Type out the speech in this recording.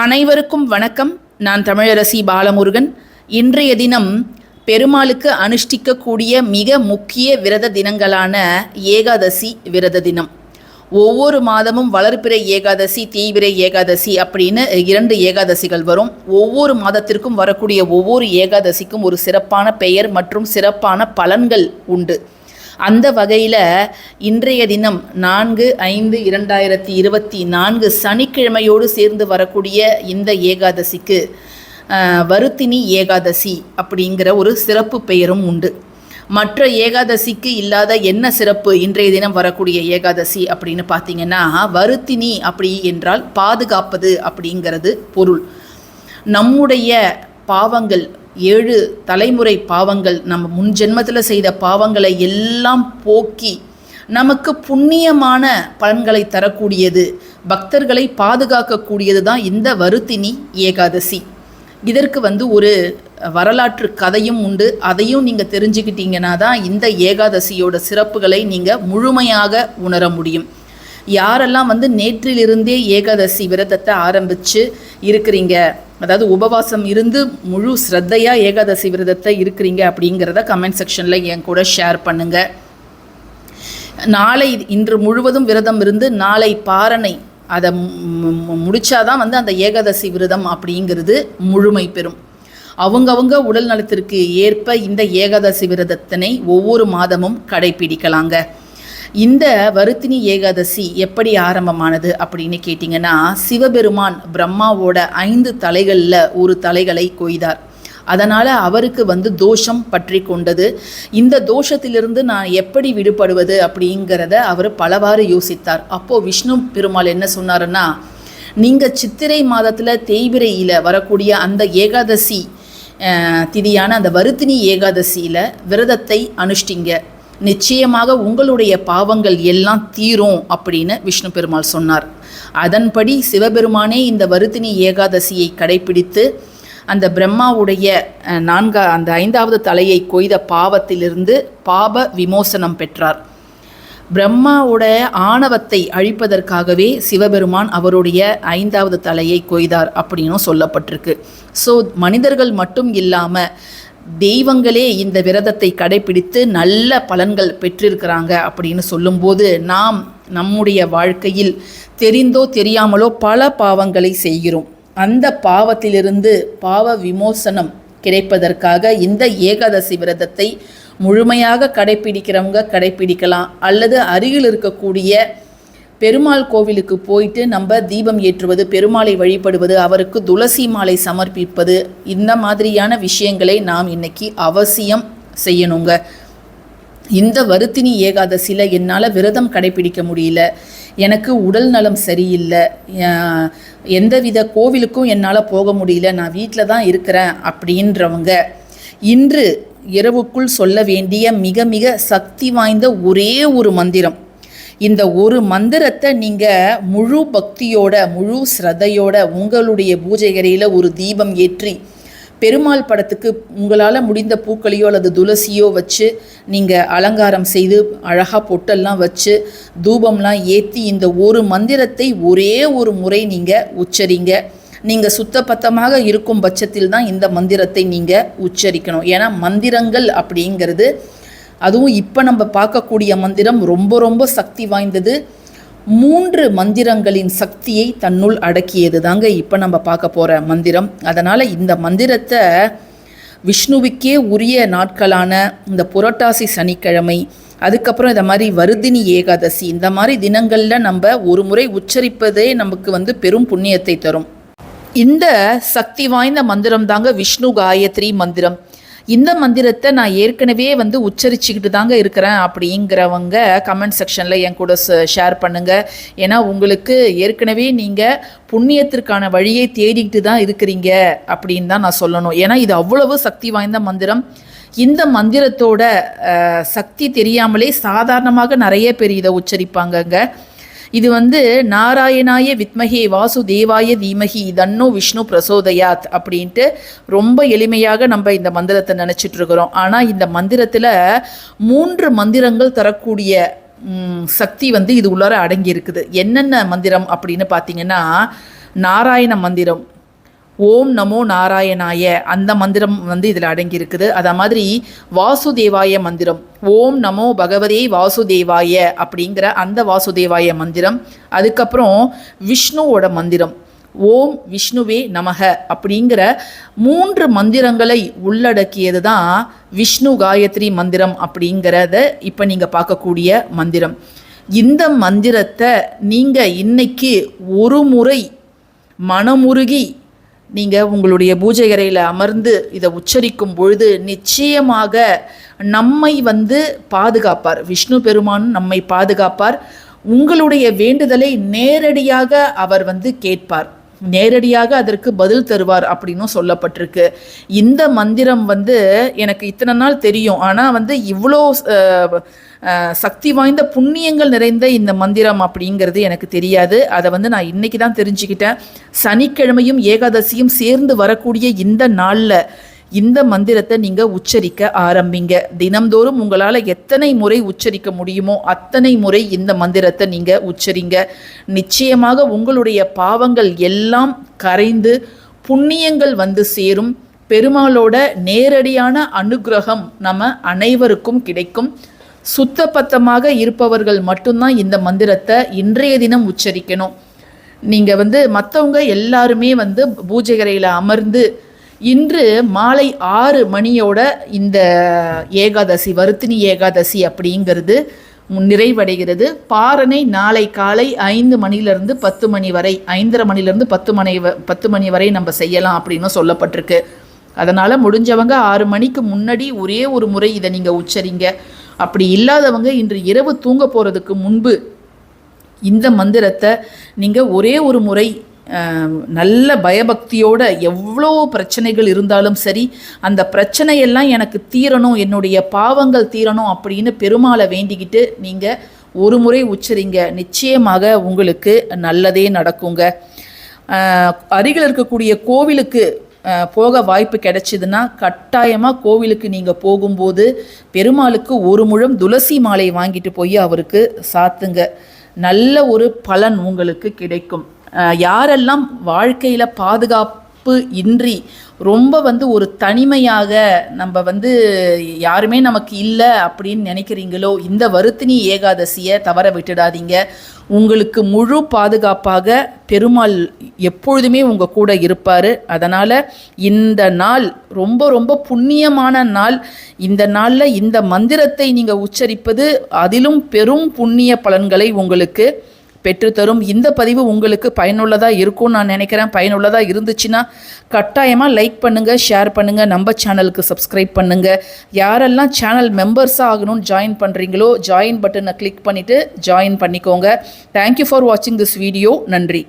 அனைவருக்கும் வணக்கம். நான் தமிழரசி பாலமுருகன். இன்றைய தினம் பெருமாளுக்கு அனுஷ்டிக்கக்கூடிய மிக முக்கிய விரத தினங்களான ஏகாதசி விரத தினம். ஒவ்வொரு மாதமும் வளர்பிறை ஏகாதசி தீவிர ஏகாதசி அப்படின்னு இரண்டு ஏகாதசிகள் வரும். ஒவ்வொரு மாதத்திற்கும் வரக்கூடிய ஒவ்வொரு ஏகாதசிக்கும் ஒரு சிறப்பான பெயர் மற்றும் சிறப்பான பலன்கள் உண்டு. அந்த வகையில் இன்றைய தினம் நான்கு ஐந்து இரண்டாயிரத்தி இருபத்தி நான்கு சனிக்கிழமையோடு சேர்ந்து வரக்கூடிய இந்த ஏகாதசிக்கு வருத்தினி ஏகாதசி அப்படிங்கிற ஒரு சிறப்பு பெயரும் உண்டு. மற்ற ஏகாதசிக்கு இல்லாத என்ன சிறப்பு இன்றைய தினம் வரக்கூடிய ஏகாதசி அப்படின்னு பார்த்தீங்கன்னா வருத்தினி அப்படி என்றால் பாதுகாப்பது அப்படிங்கிறது பொருள். நம்முடைய பாவங்கள் ஏழு தலைமுறை பாவங்கள் நம்ம முன் ஜென்மத்தில் செய்த பாவங்களை எல்லாம் போக்கி நமக்கு புண்ணியமான பலன்களை தரக்கூடியது பக்தர்களை பாதுகாக்கக்கூடியது தான் இந்த வருத்தினி ஏகாதசி. இதற்கு வந்து ஒரு வரலாற்று கதையும் உண்டு. அதையும் நீங்கள் தெரிஞ்சுக்கிட்டீங்கன்னா தான் இந்த ஏகாதசியோட சிறப்புகளை நீங்கள் முழுமையாக உணர முடியும். யாரெல்லாம் வந்து நேற்றிலிருந்தே ஏகாதசி விரதத்தை ஆரம்பித்து இருக்கிறீங்க அதாவது உபவாசம் இருந்து முழு ஸ்ரத்தையாக ஏகாதசி விரதத்தை இருக்கிறீங்க அப்படிங்கிறத கமெண்ட் செக்ஷனில் என் கூட ஷேர் பண்ணுங்கள் நாளை இன்று முழுவதும் விரதம் இருந்து நாளை பாரணை அதை முடித்தாதான் வந்து அந்த ஏகாதசி விரதம் அப்படிங்கிறது முழுமை பெறும். அவங்கவுங்க உடல் நலத்திற்கு ஏற்ப இந்த ஏகாதசி விரதத்தினை ஒவ்வொரு மாதமும் கடைபிடிக்கலாங்க. இந்த வருத்தினி ஏகாதசி எப்படி ஆரம்பமானது அப்படின்னு கேட்டிங்கன்னா சிவபெருமான் பிரம்மாவோட ஐந்து தலைகளில் ஒரு தலைகளை கொய்தார். அதனால் அவருக்கு வந்து தோஷம் பற்றி கொண்டது. இந்த தோஷத்திலிருந்து நான் எப்படி விடுபடுவது அப்படிங்கிறத அவர் பலவாறு யோசித்தார். அப்போது விஷ்ணு பெருமாள் என்ன சொன்னாருன்னா நீங்கள் சித்திரை மாதத்தில் தேய்பிரையில் வரக்கூடிய அந்த ஏகாதசி திதியான அந்த வருத்தினி ஏகாதசியில் விரதத்தை அனுஷ்டிங்க. நிச்சயமாக உங்களுடைய பாவங்கள் எல்லாம் தீரும் அப்படின்னு விஷ்ணு பெருமாள் சொன்னார். அதன்படி சிவபெருமானே இந்த வருத்தினி ஏகாதசியை கடைபிடித்து அந்த பிரம்மாவுடைய நான்கா அந்த ஐந்தாவது தலையை கொய்த பாவத்திலிருந்து பாப விமோசனம் பெற்றார். பிரம்மாவோட ஆணவத்தை அழிப்பதற்காகவே சிவபெருமான் அவருடைய ஐந்தாவது தலையை கொய்தார் அப்படின்னும் சொல்லப்பட்டிருக்கு. ஸோ மனிதர்கள் மட்டும் இல்லாமல் தெய்வங்களே இந்த விரதத்தை கடைபிடித்து நல்ல பலன்கள் பெற்றிருக்கிறாங்க அப்படின்னு சொல்லும்போது நாம் நம்முடைய வாழ்க்கையில் தெரிந்தோ தெரியாமலோ பல பாவங்களை செய்கிறோம். அந்த பாவத்திலிருந்து பாவ விமோசனம் கிடைப்பதற்காக இந்த ஏகாதசி விரதத்தை முழுமையாக கடைப்பிடிக்கிறவங்க கடைப்பிடிக்கலாம் அல்லது அருகில் இருக்கக்கூடிய பெருமாள் கோவிலுக்கு போயிட்டு நம்ம தீபம் ஏற்றுவது பெருமாளை வழிபடுவது அவருக்கு துளசி மாலை சமர்ப்பிப்பது இந்த மாதிரியான விஷயங்களை நாம் இன்னைக்கு அவசியம் செய்யணுங்க. இந்த வருத்தினி ஏகாதசியில் என்னால் விரதம் கடைபிடிக்க முடியல. எனக்கு உடல் நலம் சரியில்லை. எந்தவித கோவிலுக்கும் என்னால் போக முடியல. நான் வீட்டில் தான் இருக்கிறேன் அப்படின்றவங்க. இன்று இரவுக்குள் சொல்ல வேண்டிய மிக மிக சக்தி வாய்ந்த ஒரே ஒரு மந்திரம். இந்த ஒரு மந்திரத்தை நீங்கள் முழு பக்தியோட முழு ஸ்ரத்தையோட உங்களுடைய பூஜைகரையில் ஒரு தீபம் ஏற்றி பெருமாள் படத்துக்கு உங்களால் முடிந்த பூக்களையோ அல்லது துளசியோ வச்சு நீங்கள் அலங்காரம் செய்து அழகாக பொட்டெல்லாம் வச்சு தூபம்லாம் ஏற்றி இந்த ஒரு மந்திரத்தை ஒரே ஒரு முறை நீங்கள் உச்சரிங்க. நீங்கள் சுத்தபத்தமாக இருக்கும் பட்சத்தில் தான் இந்த மந்திரத்தை நீங்கள் உச்சரிக்கணும். ஏன்னா மந்திரங்கள் அப்படிங்கிறது அதுவும் இப்போ நம்ம பார்க்கக்கூடிய மந்திரம் ரொம்ப ரொம்ப சக்தி வாய்ந்தது. மூன்று மந்திரங்களின் சக்தியை தன்னுள் அடக்கியது தாங்க இப்போ நம்ம பார்க்க போகிற மந்திரம். அதனால் இந்த மந்திரத்தை விஷ்ணுவுக்கே உரிய நாட்களான இந்த புரட்டாசி சனிக்கிழமை அதுக்கப்புறம் இந்த மாதிரி வருதினி ஏகாதசி இந்த மாதிரி தினங்களில் நம்ம ஒரு முறை உச்சரிப்பதே நமக்கு வந்து பெரும் புண்ணியத்தை தரும். இந்த சக்தி வாய்ந்த மந்திரம் தாங்க விஷ்ணு காயத்ரி மந்திரம். இந்த மந்திரத்தை நான் ஏற்கனவே வந்து உச்சரிச்சுக்கிட்டு தாங்க இருக்கிறேன். அப்படிங்கிறவங்க கமெண்ட் செக்ஷனில் என் கூட ஷேர் பண்ணுங்கள் ஏன்னா உங்களுக்கு ஏற்கனவே நீங்கள் புண்ணியத்திற்கான வழியை தேடிக்கிட்டு தான் இருக்கிறீங்க அப்படின்னு தான் நான் சொல்லணும். ஏன்னா இது அவ்வளவு சக்தி வாய்ந்த மந்திரம். இந்த மந்திரத்தோட சக்தி தெரியாமலே சாதாரணமாக நிறைய பேர் இதை உச்சரிப்பாங்கங்க. இது வந்து நாராயணாய வித்மகே வாசுதேவாய தீமகி தன்னோ விஷ்ணு பிரசோதயாத் அப்படின்ட்டு ரொம்ப எளிமையாக நம்ம இந்த மந்திரத்தை நினச்சிட்டு இருக்கிறோம். ஆனால் இந்த மந்திரத்தில் மூன்று மந்திரங்கள் தரக்கூடிய சக்தி வந்து இது உள்ளார அடங்கி இருக்குது. என்னென்ன மந்திரம் அப்படின்னு பார்த்தீங்கன்னா நாராயண மந்திரம் ஓம் நமோ நாராயணாய. அந்த மந்திரம் வந்து இதில் அடங்கியிருக்குது. அதை மாதிரி வாசுதேவாய மந்திரம். ஓம் நமோ பகவதே வாசுதேவாய அப்படிங்கிற அந்த வாசுதேவாய மந்திரம். அதுக்கப்புறம் விஷ்ணுவோட மந்திரம். ஓம் விஷ்ணுவே நமக அப்படிங்கிற மூன்று மந்திரங்களை உள்ளடக்கியது தான் விஷ்ணு காயத்ரி மந்திரம் அப்படிங்கிறத இப்போ நீங்கள் பார்க்கக்கூடிய மந்திரம். இந்த மந்திரத்தை நீங்கள் இன்னைக்கு ஒரு முறை மனமுருகி நீங்கள் உங்களுடைய பூஜை அறையில் அமர்ந்து இதை உச்சரிக்கும் பொழுது நிச்சயமாக நம்மை வந்து பாதுகாப்பார். விஷ்ணு பெருமான் நம்மை பாதுகாப்பார். உங்களுடைய வேண்டுதலை நேரடியாக அவர் வந்து கேட்பார். நேரடியாக அதற்கு பதில் தருவார் அப்படின்னும் சொல்லப்பட்டிருக்கு. இந்த மந்திரம் வந்து எனக்கு இத்தனை நாள் தெரியும். ஆனால் வந்து இவ்வளோ சக்தி வாய்ந்த புண்ணியங்கள் நிறைந்த இந்த மந்திரம் அப்படிங்கிறது எனக்கு தெரியாது. அதை வந்து நான் இன்னைக்கு தான் தெரிஞ்சுக்கிட்டேன். சனிக்கிழமையும் ஏகாதசியும் சேர்ந்து வரக்கூடிய இந்த நாளில் இந்த மந்திரத்தை நீங்கள் உச்சரிக்க ஆரம்பிங்க. தினம்தோறும் உங்களால் எத்தனை முறை உச்சரிக்க முடியுமோ அத்தனை முறை இந்த மந்திரத்தை நீங்கள் உச்சரிங்க. நிச்சயமாக உங்களுடைய பாவங்கள் எல்லாம் கரைந்து புண்ணியங்கள் வந்து சேரும். பெருமாளோட நேரடியான அனுக்கிரகம் நம்ம அனைவருக்கும் கிடைக்கும். சுத்தபத்தமாக இருப்பவர்கள் மட்டும்தான் இந்த மந்திரத்தை இன்றைய தினம் உச்சரிக்கணும். நீங்கள் வந்து மற்றவங்க எல்லாருமே வந்து பூஜைகரையில் அமர்ந்து இன்று மாலை ஆறு மணியோட இந்த ஏகாதசி வருத்தினி ஏகாதசி அப்படிங்கிறது நிறைவடைகிறது. பாரணை நாளை காலை ஐந்து மணிலிருந்து பத்து மணி வரை ஐந்தரை மணிலிருந்து பத்து மணி வ- பத்து மணி வரை நம்ம செய்யலாம் அப்படின்னு சொல்லப்பட்டிருக்கு. அதனால் முடிஞ்சவங்க ஆறு மணிக்கு முன்னாடி ஒரே ஒரு முறை இதை நீங்கள் உச்சரிங்க. அப்படி இல்லாதவங்க இன்று இரவு தூங்க போகிறதுக்கு முன்பு இந்த மந்திரத்தை நீங்கள் ஒரே ஒரு முறை நல்ல பயபக்தியோட எவ்வளோ பிரச்சனைகள் இருந்தாலும் சரி அந்த பிரச்சனையெல்லாம் எனக்கு தீரணும் என்னுடைய பாவங்கள் தீரணும் அப்படின்னு பெருமாளை வேண்டிக்கிட்டு நீங்கள் ஒரு முறை உச்சரிங்க. நிச்சயமாக உங்களுக்கு நல்லதே நடக்குங்க. அருகில் இருக்கக்கூடிய கோவிலுக்கு போக வாய்ப்பு கிடைச்சிதுன்னா கட்டாயமாக கோவிலுக்கு நீங்கள் போகும்போது பெருமாளுக்கு ஒரு முழம் துளசி மாலை வாங்கிட்டு போய் அவருக்கு சாத்துங்க. நல்ல ஒரு பலன் உங்களுக்கு கிடைக்கும். யாரெல்லாம் வாழ்க்கையில் பாதுகாப்பு இன்றி ரொம்ப வந்து ஒரு தனிமையாக நம்ம வந்து யாருமே நமக்கு இல்லை அப்படின்னு நினைக்கிறீங்களோ இந்த வருத்தினி ஏகாதசியை தவற விட்டுடாதீங்க. உங்களுக்கு முழு பாதுகாப்பாக பெருமாள் எப்பொழுதுமே உங்கள் கூட இருப்பார். அதனால் இந்த நாள் ரொம்ப ரொம்ப புண்ணியமான நாள். இந்த நாளில் இந்த மந்திரத்தை நீங்கள் உச்சரிப்பது அதிலும் பெரும் புண்ணிய பலன்களை உங்களுக்கு பெற்றுத்தரும். இந்த பதிவு உங்களுக்கு பயனுள்ளதாக இருக்கும்னு நான் நினைக்கிறேன். பயனுள்ளதாக இருந்துச்சுன்னா கட்டாயமாக லைக் பண்ணுங்கள் ஷேர் பண்ணுங்கள் நம்ம சேனலுக்கு சப்ஸ்கிரைப் பண்ணுங்கள் யாரெல்லாம் சேனல் மெம்பர்ஸாக ஆகணும்னு ஜாயின் பண்ணுறீங்களோ ஜாயின் பட்டனை கிளிக் பண்ணிவிட்டு ஜாயின் பண்ணிக்கோங்க. தேங்க்யூ ஃபார் வாட்சிங் திஸ் வீடியோ நன்றி.